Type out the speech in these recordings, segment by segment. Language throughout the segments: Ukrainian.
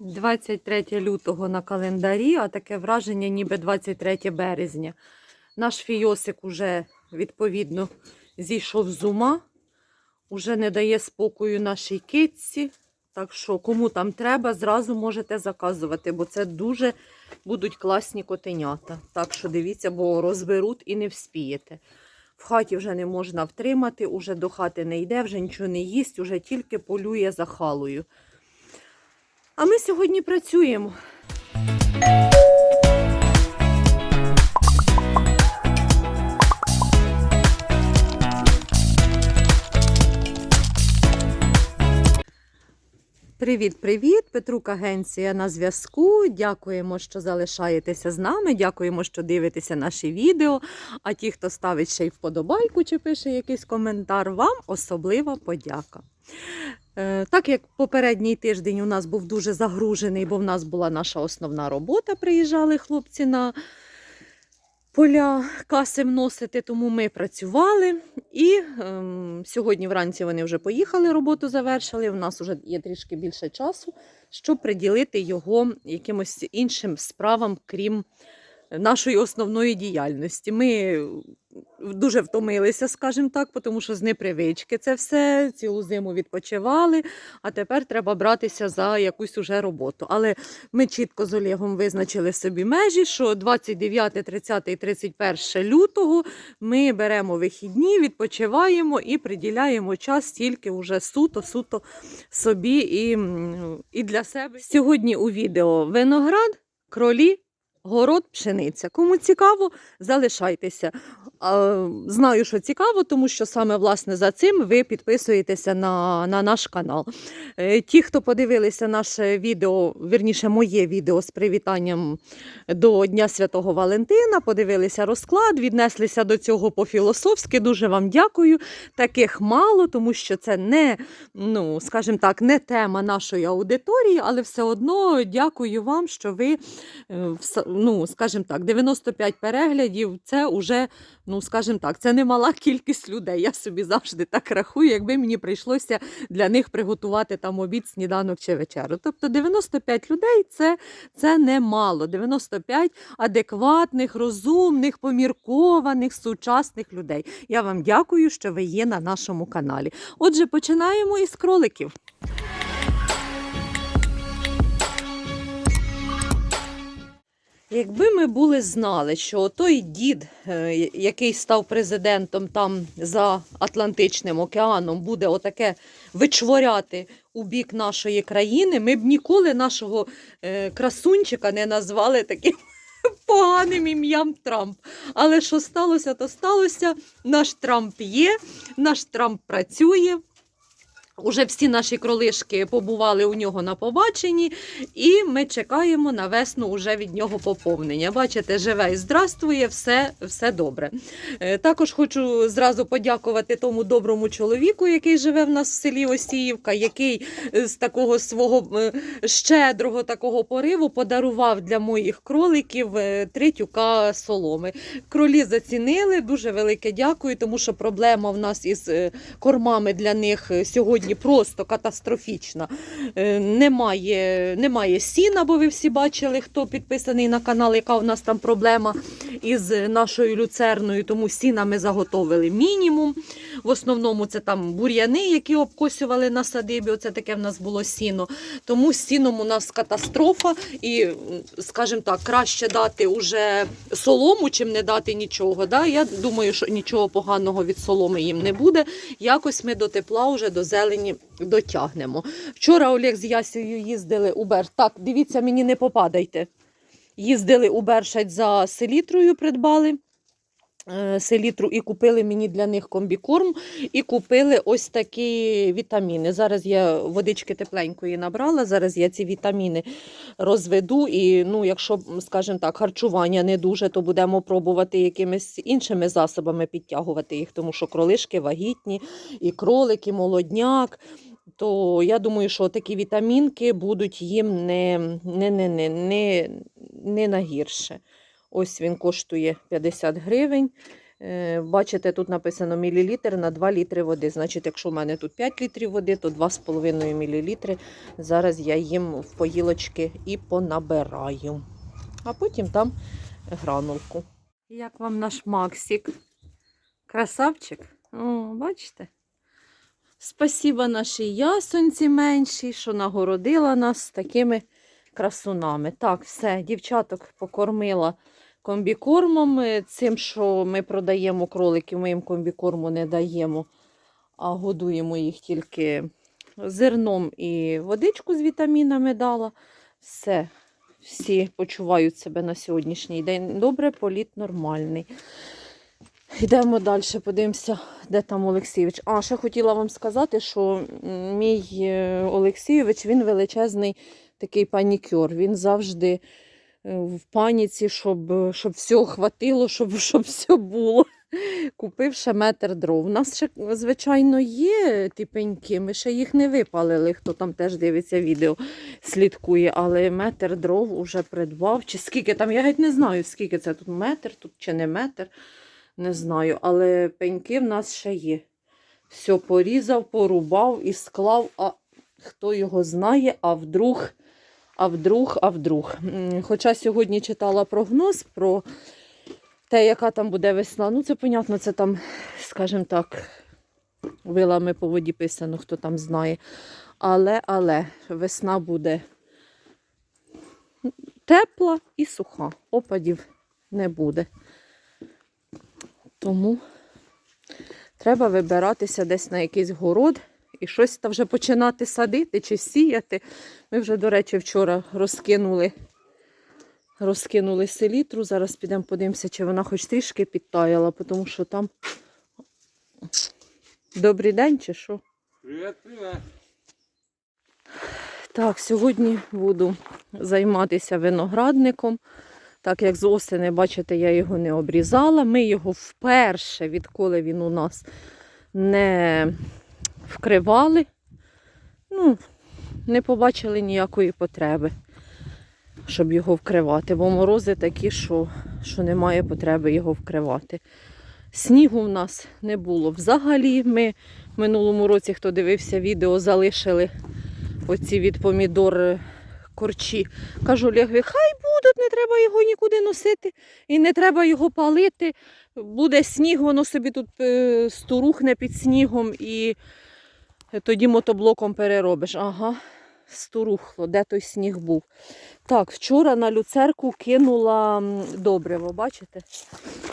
23 лютого на календарі, а таке враження, ніби 23 березня. Наш фійосик уже відповідно зійшов з ума, уже не дає спокою нашій китці. Так що, кому там треба, зразу можете заказувати, бо це дуже будуть класні котенята. Так що дивіться, бо розберуть і не вспієте. В хаті вже не можна втримати, уже до хати не йде, вже нічого не їсть, уже тільки полює за халою. А ми сьогодні працюємо. Привіт-привіт! Петрук Агенція на зв'язку. Дякуємо, що залишаєтеся з нами. Дякуємо, що дивитеся наші відео. А ті, хто ставить ще й вподобайку чи пише якийсь коментар, вам особлива подяка. Е, Так як попередній тиждень у нас був дуже загружений, бо в нас була наша основна робота, приїжджали хлопці на поля каси вносити, тому ми працювали. І ем, сьогодні вранці вони вже поїхали, роботу завершили. У нас вже є трішки більше часу, щоб приділити його якимось іншим справам, крім нашої основної діяльності. Ми дуже втомилися, скажімо так, тому що з непривички це все, цілу зиму відпочивали, а тепер треба братися за якусь уже роботу. Але ми чітко з Олегом визначили собі межі, що 29, 30 і 31 лютого ми беремо вихідні, відпочиваємо і приділяємо час тільки вже суто-суто собі і, і для себе. Сьогодні у відео виноград, кролі. Город, пшениця. Кому цікаво, залишайтеся. Знаю, що цікаво, тому що саме власне за цим ви підписуєтеся на, на наш канал. Е, Ті, хто подивилися наше відео, вірніше, моє відео з привітанням до Дня Святого Валентина, подивилися розклад, віднеслися до цього по-філософськи. Дуже вам дякую. Таких мало, тому що це не, ну, скажімо так, не тема нашої аудиторії, але все одно дякую вам, що ви е, ну, скажімо так, 95 переглядів це вже, ну, скажімо так, це немала кількість людей. Я собі завжди так рахую, якби мені прийшлося для них приготувати там обід, сніданок чи вечерю. Тобто 95 людей це, це немало. 95 адекватних, розумних, поміркованих, сучасних людей. Я вам дякую, що ви є на нашому каналі. Отже, починаємо із кроликів. Якби ми були знали, що той дід, е, який став президентом там за Атлантичним океаном, буде отаке вичворяти у бік нашої країни, ми б ніколи нашого е, красунчика не назвали таким поганим ім'ям Трамп. Але що сталося, то сталося. Наш Трамп є, наш Трамп працює. Уже всі наші кролишки побували у нього на побаченні, і ми чекаємо на весну уже від нього поповнення. Бачите, живе і здравствує, все, все добре. Е, Також хочу зразу подякувати тому доброму чоловіку, який живе в нас в селі Осіївка, який з такого свого е, щедрого такого пориву подарував для моїх кроликів е, три тюка соломи. Кролі зацінили, дуже велике дякую, тому що проблема в нас із кормами для них е, сьогодні просто катастрофічна. Е, Немає, немає сіна, бо ви всі бачили, хто підписаний на канал, яка у нас там проблема із нашою люцерною, тому сіна ми заготовили мінімум. В основному це там бур'яни, які обкосювали на садибі. Оце таке в нас було сіно. Тому з сіном у нас катастрофа. І, скажімо так, краще дати уже солому, чим не дати нічого. Да? Я думаю, що нічого поганого від соломи їм не буде. Якось ми до тепла, вже до зелені дотягнемо. Вчора Олег з Ясею їздили у Берш. Так, дивіться, мені не попадайте. Їздили у Бершать за селітрою, придбали селітру і купили мені для них комбікорм, і купили ось такі вітаміни. Зараз я водички тепленької набрала, зараз я ці вітаміни розведу. І ну, якщо, скажімо так, харчування не дуже, то будемо пробувати якимись іншими засобами підтягувати їх, тому що кролишки вагітні, і кролик, і молодняк. То я думаю, що такі вітамінки будуть їм не, не, не, не, не, не на гірше. Ось він коштує 50 гривень. Е, Бачите, тут написано мілілітр на 2 літри води. Значить, якщо в мене тут 5 літрів води, то 2,5 мілілітри. Зараз я їм в поїлочки і понабираю. А потім там гранулку. Як вам наш Максик? Красавчик? О, бачите? Спасіба нашій ясонці меншій, що нагородила нас такими красунами. Так, все, дівчаток покормила комбікормом. Цим, що ми продаємо кроликів, ми їм комбікорму не даємо, а годуємо їх тільки зерном і водичку з вітамінами дала. Все, всі почувають себе на сьогоднішній день. Добре, політ нормальний. Йдемо далі, подивимося, де там Олексійович. А, ще хотіла вам сказати, що мій е, Олексійович він величезний такий панікюр. Він завжди в паніці, щоб, щоб всього хватило, щоб, щоб все було. Купив ще метр дров. У нас ще, звичайно, є ті пеньки, ми ще їх не випалили, хто там теж дивиться відео, слідкує, але метр дров уже придбав. Чи скільки там, я геть не знаю, скільки це тут метр, тут чи не метр. Не знаю, але пеньки в нас ще є. Все порізав, порубав і склав, а хто його знає, а вдруг, а вдруг, а вдруг. Хоча сьогодні читала прогноз про те, яка там буде весна. Ну, це понятно, це там, скажімо так, вилами по воді писано, хто там знає. Але, але весна буде тепла і суха. Опадів не буде. Тому треба вибиратися десь на якийсь город і щось там вже починати садити чи сіяти. Ми вже, до речі, вчора розкинули, розкинули селітру. Зараз підемо подивимося, чи вона хоч трішки підтаяла, тому що там добрий день чи що. Привет. Так, сьогодні буду займатися виноградником. Так як з осени, бачите, я його не обрізала. Ми його вперше, відколи він у нас не вкривали. Ну, не побачили ніякої потреби, щоб його вкривати, бо морози такі, що, що немає потреби його вкривати. Снігу в нас не було взагалі. Ми в минулому році, хто дивився відео, залишили оці від помідор е, корчі. Кажу Олегові, хай будуть, не треба його нікуди носити і не треба його палити. Буде сніг, воно собі тут е, стурухне під снігом і тоді мотоблоком переробиш. Ага, стурухло, де той сніг був. Так, вчора на люцерку кинула добриво, бачите?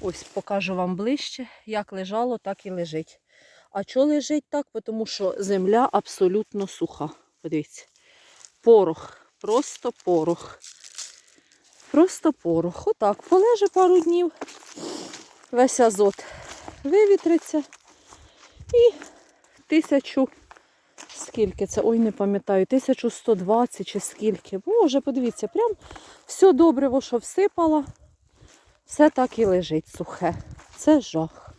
Ось покажу вам ближче, як лежало, так і лежить. А чого лежить так? Тому що земля абсолютно суха. Подивіться. Порох. Просто порох. Просто порох. Отак. Полеже пару днів. Весь азот вивітриться. І тисячу. Скільки це? Ой, не пам'ятаю, 1120 чи скільки. Боже, подивіться, прям все добре, що всипала. Все так і лежить сухе. Це жах.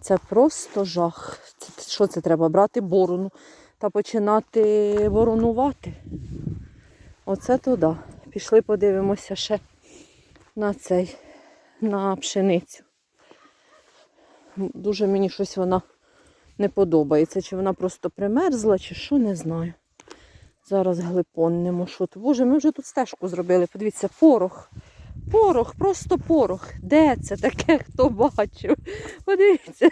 Це просто жах. Це, що це треба? Брати борону та починати воронувати. Оце туди. Пішли подивимося ще на цей, на пшеницю. Дуже мені щось вона не подобається. Чи вона просто примерзла, чи що, не знаю. Зараз глипоннемо, що. Боже, ми вже тут стежку зробили. Подивіться, порох. Порох, просто порох. Де це таке, хто бачив? Подивіться.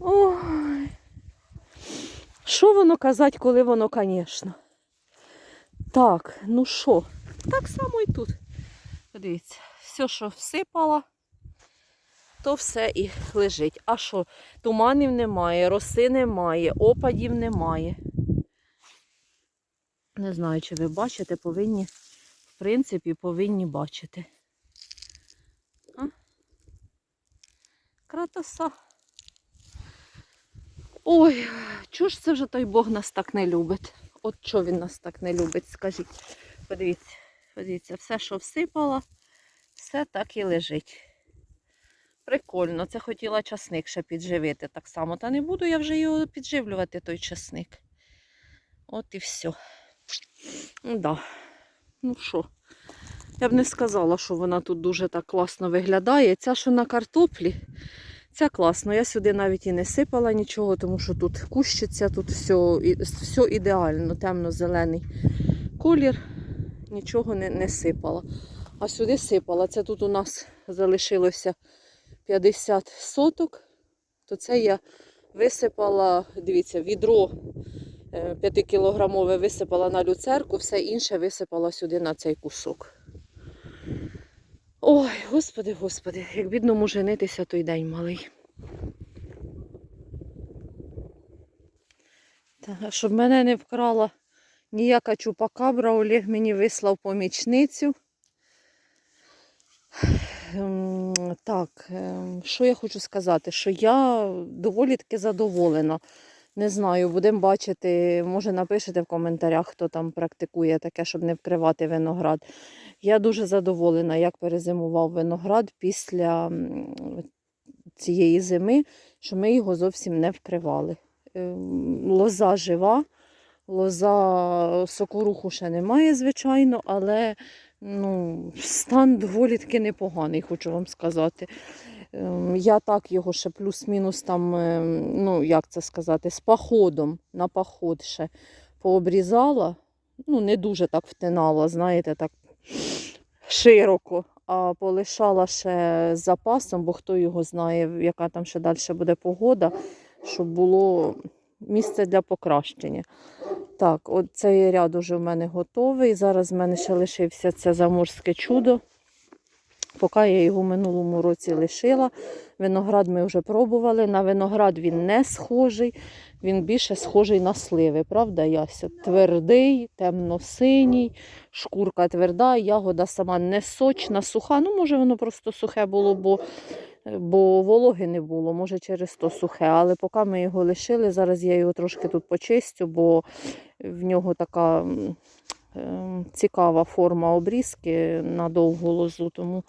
Ой. Що воно казати, коли воно, звісно. Так, ну що? Так само і тут. Подивіться, все, що всипала, то все і лежить. А що? Туманів немає, роси немає, опадів немає. Не знаю, чи ви бачите, повинні, в принципі, повинні бачити. А? Кратоса. Ой, чого ж це вже той Бог нас так не любить? От чого він нас так не любить, скажіть. Подивіться, подивіться, все, що всипала, все так і лежить. Прикольно, це хотіла часник ще підживити так само. Та не буду я вже його підживлювати, той часник. От і все. Да. Ну що, Я б не сказала, що вона тут дуже так класно виглядає. Ця, що на картоплі, ця класно. Я сюди навіть і не сипала нічого, тому що тут кущиться, тут все, все ідеально, темно-зелений колір, нічого не, не сипала. А сюди сипала. Це тут у нас залишилося 50 соток, то це я висипала, дивіться, відро 5-кілограмове висипала на люцерку, все інше висипала сюди на цей кусок. Ой, господи, господи, як бідному женитися той день малий. Та, щоб мене не вкрала ніяка чупакабра, Олег мені вислав помічницю. Ем, Так, ем, що я хочу сказати, що я доволі таки задоволена. Не знаю, будемо бачити, може напишете в коментарях, хто там практикує таке, щоб не вкривати виноград. Я дуже задоволена, як перезимував виноград після цієї зими, що ми його зовсім не вкривали. Ем, Лоза жива, лоза сокоруху ще немає, звичайно, але ну, стан доволі таки непоганий, хочу вам сказати. Ем, Я так його ще плюс-мінус там, ем, ну як це сказати, з походом на поход ще пообрізала. Ну, не дуже так втинала, знаєте, так широко, а полишала ще з запасом, бо хто його знає, яка там ще далі буде погода, щоб було місце для покращення. Так, от цей ряд уже в мене готовий. Зараз в мене ще лишився це заморське чудо. Поки я його в минулому році лишила. Виноград ми вже пробували. На виноград він не схожий, він більше схожий на сливи, правда, Яся? Твердий, темно-синій, шкурка тверда, ягода сама не сочна, суха. Ну, може, воно просто сухе було, бо, бо вологи не було, може через то сухе. Але поки ми його лишили, зараз я його трошки тут почистю, бо в нього така ем, цікава форма обрізки на довгу лозу, тому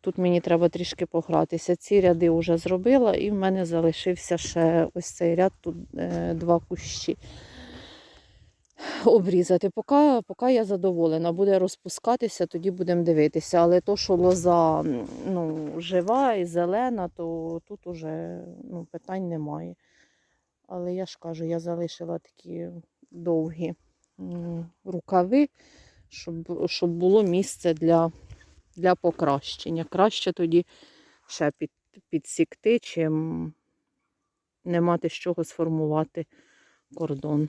тут мені треба трішки погратися. Ці ряди вже зробила, і в мене залишився ще ось цей ряд, тут е, два кущі. Обрізати. Поки, поки я задоволена, буде розпускатися, тоді будемо дивитися. Але то, що лоза ну, жива і зелена, то тут уже ну, питань немає. Але я ж кажу, я залишила такі довгі рукави, щоб, щоб було місце для, для покращення. Краще тоді ще під, підсікти, чим не мати з чого сформувати кордон.